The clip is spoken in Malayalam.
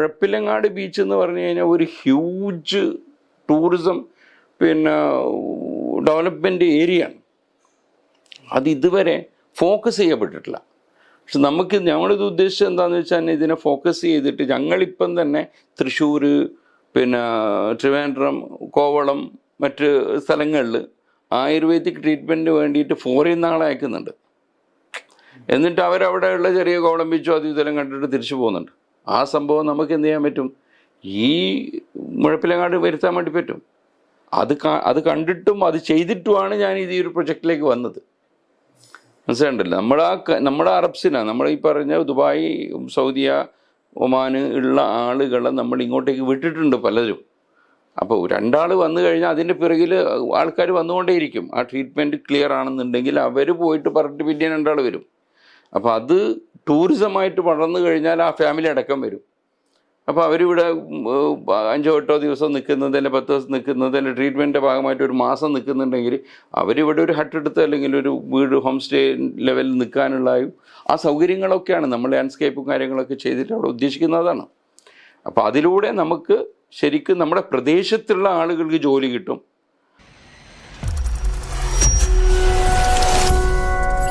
മുഴപ്പിലങ്ങാട് ബീച്ച് എന്ന് പറഞ്ഞു കഴിഞ്ഞാൽ ഒരു ഹ്യൂജ് ടൂറിസം പിന്നെ ഡെവലപ്മെന്റ് ഏരിയ ആണ്. അത് ഇതുവരെ ഫോക്കസ് ചെയ്യപ്പെട്ടിട്ടില്ല. പക്ഷെ നമുക്ക് ഞങ്ങളിത് ഉദ്ദേശിച്ചത് എന്താണെന്ന് വെച്ചാൽ ഇതിനെ ഫോക്കസ് ചെയ്തിട്ട് ഞങ്ങളിപ്പം തന്നെ തൃശ്ശൂർ പിന്നെ ട്രിവാൻഡ്രം കോവളം മറ്റ് സ്ഥലങ്ങളിൽ ആയുർവേദിക് ട്രീറ്റ്മെന്റിന് വേണ്ടിയിട്ട് ഫോറിൻ നാളെ അയക്കുന്നുണ്ട്. എന്നിട്ട് അവരവിടെയുള്ള ചെറിയ കോവളം ബീച്ചോ അത് കണ്ടിട്ട് തിരിച്ചു പോകുന്നുണ്ട്. ആ സംഭവം നമുക്ക് എന്ത് ചെയ്യാൻ പറ്റും? ഈ മുഴപ്പിലങ്ങാട് വരുത്താൻ വേണ്ടി പറ്റും. അത് അത് കണ്ടിട്ടും അത് ചെയ്തിട്ടുമാണ് ഞാൻ ഇത് ഈ ഒരു പ്രൊജക്റ്റിലേക്ക് വന്നത്. മനസ്സിലുണ്ടല്ലോ നമ്മുടെ ആ നമ്മുടെ അറബ്സിനാണ് നമ്മൾ ഈ പറഞ്ഞ ദുബായ് സൗദിയ ഒമാന് ഉള്ള ആളുകളെ നമ്മൾ ഇങ്ങോട്ടേക്ക് വിട്ടിട്ടുണ്ട് പലരും. അപ്പോൾ രണ്ടാൾ വന്നു കഴിഞ്ഞാൽ അതിന്റെ പിറകിൽ ആൾക്കാർ വന്നുകൊണ്ടേയിരിക്കും. ആ ട്രീറ്റ്മെന്റ് ക്ലിയർ ആണെന്നുണ്ടെങ്കിൽ അവർ പോയിട്ട് പറഞ്ഞിട്ട് പിന്നെ രണ്ടാൾ വരും. അപ്പോൾ അത് ടൂറിസമായിട്ട് വളർന്നു കഴിഞ്ഞാൽ ആ ഫാമിലി അടക്കം വരും. അപ്പോൾ അവരിവിടെ അഞ്ചോ എട്ടോ ദിവസം നിൽക്കുന്നത് അല്ലെങ്കിൽ പത്ത് ദിവസം നിൽക്കുന്നത് അല്ലെങ്കിൽ ട്രീറ്റ്മെന്റിന്റെ ഭാഗമായിട്ട് ഒരു മാസം നിൽക്കുന്നുണ്ടെങ്കിൽ അവരിവിടെ ഒരു ഹട്ട് എടുത്ത് അല്ലെങ്കിൽ ഒരു വീട് ഹോം സ്റ്റേ ലെവലിൽ നിൽക്കാനുള്ള ആ സൗകര്യങ്ങളൊക്കെയാണ് നമ്മൾ ലാൻഡ്സ്കേപ്പും കാര്യങ്ങളൊക്കെ ചെയ്തിട്ട് അവിടെ ഉദ്ദേശിക്കുന്നതാണ്. അപ്പോൾ അതിലൂടെ നമുക്ക് ശരിക്കും നമ്മുടെ പ്രദേശത്തുള്ള ആളുകൾക്ക് ജോലി കിട്ടും.